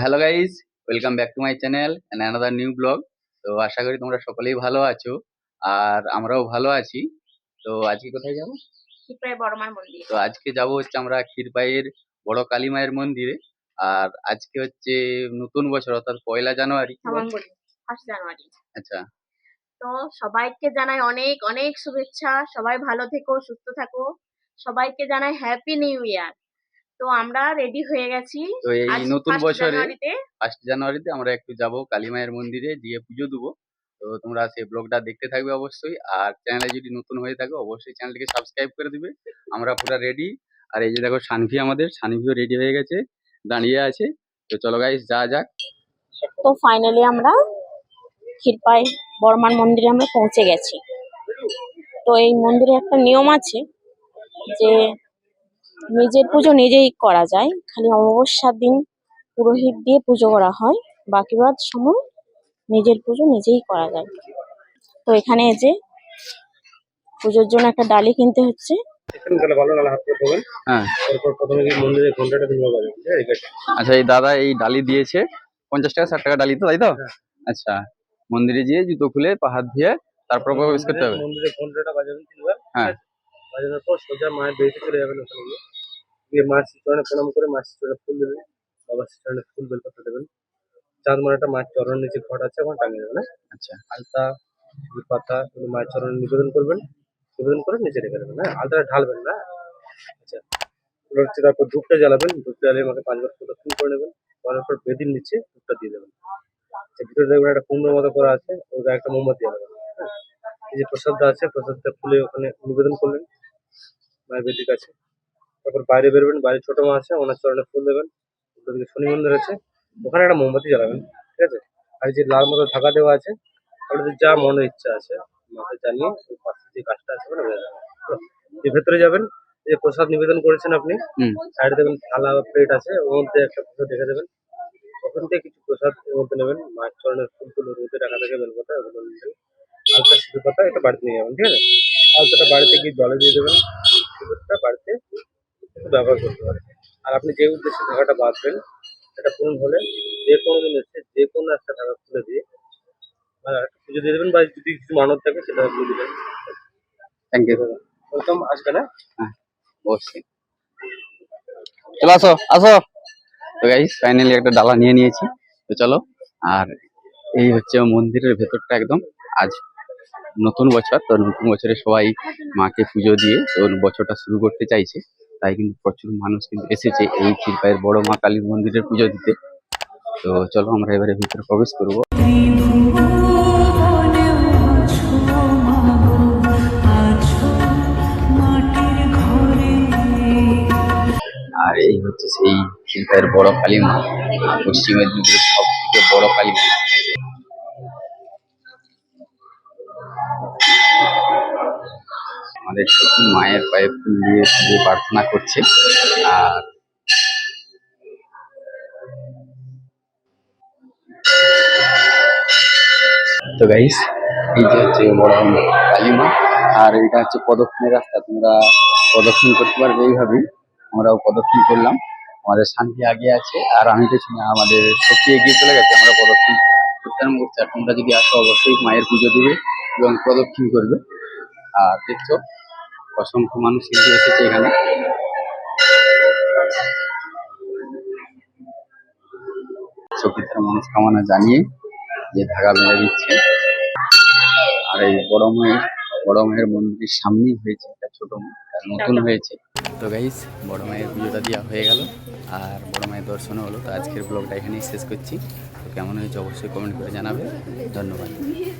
Hello guys welcome back to my channel and another new blog. তো আশা করি তোমরা সকলেই ভালো আছো আর আমরাও ভালো আছি। তো আজকে কোথায় যাব? মন্দির। তো আজকে যাব হচ্ছে আমরা ক্ষীরপাইয়ের বড় কালী মায়ের মন্দিরে। আর আজকে হচ্ছে নতুন বছর অর্থাৎ পয়লা জানুয়ারি। First January. আচ্ছা। তো সবাইকে জানাই অনেক অনেক শুভেচ্ছা। সবাই ভালো থেকো সুস্থ থাকো। সবাইকে জানাই হ্যাপি নিউ ইয়ার তো আমরা রেডি হয়ে গেছি। তো এই নতুন বছরে ফার্স্ট জানুয়ারিতে আমরা একটু যাব কালী মায়ের মন্দিরে গিয়ে পুজো দেবো। তো তোমরা সেই ব্লগটা দেখতে থাকবে অবশ্যই। আর চ্যানেলে যদি নতুন হয়ে থাকো অবশ্যই চ্যানেলটিকে সাবস্ক্রাইব করে দিবে। আমরা পুরো রেডি আর এই যে দেখো সানভি আমাদের সানভিও রেডি হয়ে গেছে দাঁড়িয়ে আছে। তো চলো গাইস যা যাক। তো ফাইনালি আমরা ক্ষীরপাই বর্মান মন্দিরে আমরা পৌঁছে গেছি। তো এই মন্দিরে একটা নিয়ম আছে যে নিজের পুজো নিজেই করা যায়। খালি অমাবস্যার দিন পুরোহিত দিয়ে পুজো করা হয়। বাকিবার সময় নিজের পুজো নিজেই করা যায়। তো এখানে এই যে পুজোর জন্য একটা ডালি কিনতে হচ্ছে। হ্যাঁ। তারপর প্রথমে গিয়ে মন্দিরে ঘন্টাটা দিন বাজাবেন ঠিক আছে আচ্ছা এই দাদা এই ডালি দিয়েছে পঞ্চাশ টাকা ষাট টাকা ডালি তো তাই তো? হ্যাঁ। আচ্ছা মন্দিরে গিয়ে জুতো খুলে পা হাত ধুয়ে তারপর প্রবেশ করতে হবে। মন্দিরে ঘন্টাটা বাজাবেন তিনবার। হ্যাঁ। বাজানোর পর সোজা মায়ের বেরিয়ে চলে যাবেন ওখানে গিয়ে। গিয়ে মার চরণে প্রণাম করে মার চরণে ফুল দেবেন বাবার চরণে ফুল বেলপাতা দেবেন। চাঁদ মারাটা মায়ের চরণ নিচে ঘট আছে ওখানে টাঙিয়ে দেবেন হ্যাঁ? আচ্ছা। আলতা পাতা এগুলো মায়ের চরণে নিবেদন করবেন নিবেদন করে নিচে রেখে দেবেন হ্যাঁ? আলতাটা ঢালবেন না আচ্ছা। এবার হচ্ছে তারপর ধূপটা জ্বালাবেন ধূপ জ্বালিয়ে মাকে পাঁচবার প্রদক্ষিণ করে নেবেন করার পর বেদির নিচে ধূপটা দিয়ে দেবেন। আচ্ছা ভিতরে দেখবেন একটা কুণ্ড মতো করা আছে ওই গায়ে একটা মোমবাতি জ্বালাবেন হ্যাঁ? এই যে প্রসাদটা আছে প্রসাদটা খুলে ওখানে নিবেদন করলেন। বেদির কাছে। তারপর বাইরে বেরোবেন বাইরে ছোট মা আছে ওনার চরণে ফুল দেবেন। উল্টো দিকে শনি মন্দির আছে ওখানে একটা মোমবাতি জ্বালাবেন ঠিক আছে? আর যে লাল মতো ঢাকা দেওয়া আছে আপনাদের যা মনের ইচ্ছা আছে মাকে জানিয়ে ওই পাশে যে গাছটা আছে ওখানে বেরিয়ে যে ভেতরে যাবেন যে প্রসাদ নিবেদন করেছেন আপনি হুম। সাইডে দেখবেন থালা প্লেট আছে ওর মধ্যে একটা প্রসাদ রেখে দেবেন। ওখান থেকে কিছু প্রসাদ এর মধ্যে নেবেন মায়ের চরণের ফুলগুলো রোদে রাখা থাকে বেলপাতা ওগুলো নেবেন আলতা সিঁদুর পাতা এটা বাড়িতে নিয়ে যাবেন ঠিক আছে? আলতাটা বাড়িতে গিয়ে জলে দিয়ে দেবেন। সিঁদুরটা বাড়িতে ব্যবহার করতে পারেন আর আপনি যে উদ্দেশ্যে ধাগাটা বাঁধবেন সেটা পূরণ হলে যে কোনো দিন এসে যে কোনো একটা ধাগা খুলে দিয়ে আর পুজো দিয়ে দেবেন বা যদি কিছু মানত থাকে সেটা দিয়ে দেবেন। থ্যাংক ইউ ওয়েলকাম আসবেন হ্যাঁ হ্যাঁ অবশ্যই। চলো আসো আসো। তো গাইস ফাইনালি একটা ডালা নিয়ে নিয়েছি। তো চলো আর এই হচ্ছে মন্দিরের ভেতরটা একদম আজ। নতুন বছর, তো নতুন বছরে সবাই মাকে পুজো দিয়ে তো বছরটা শুরু করতে চাইছে। তাই কিন্তু প্রচুর মানুষ কিন্তু এসেছে এই ক্ষীরপাইয়ের বড় মা কালীর মন্দিরের পুজো দিতে। তো চলো আমরা এবারে ভিতরে প্রবেশ করব। আর এই হচ্ছে সেই ক্ষীরপাইয়ের বড় কালী মা। পশ্চিম মেদিনীপুরের সব থেকে বড় কালী মা। আমাদের সত্যি মায়ের পায়ে ফুল দিয়ে পুজো প্রার্থনা করছে। আর তো গাইস এই যে হচ্ছে বড় কালীমা, আর এটা হচ্ছে প্রদক্ষিণের রাস্তা। তোমরা প্রদক্ষিণ করতে পারবে এইভাবেই আমরাও প্রদক্ষিণ করলাম। আমাদের শান্তি আগে আছে, আর আমি পেছনে আমাদের শক্তি এগিয়ে চলে গেছে, আমরা প্রদক্ষিণ করতে আরম্ভ করছি। আর তোমরা যদি আসো, অবশ্যই মায়ের পুজো দেবে এবং প্রদক্ষিণ করবে। আর দেখছ অসংখ্য মানুষ কিন্তু এসেছে এখানে। সখী তার মনস্কামনা জানিয়ে যে ধাগা মেরে দিচ্ছে। আর এই বড় মায়ের বড় মায়ের মন্দিরের সামনেই হয়েছে একটা ছোট নতুন হয়েছে। তো গাইস বড় মায়ের পুজোটা দেওয়া হয়ে গেল আর বড় মায়ের দর্শনও হলো। তো আজকের ব্লগটা এখানেই শেষ করছি। তো কেমন হয়েছে অবশ্যই কমেন্ট করে জানাবে। ধন্যবাদ।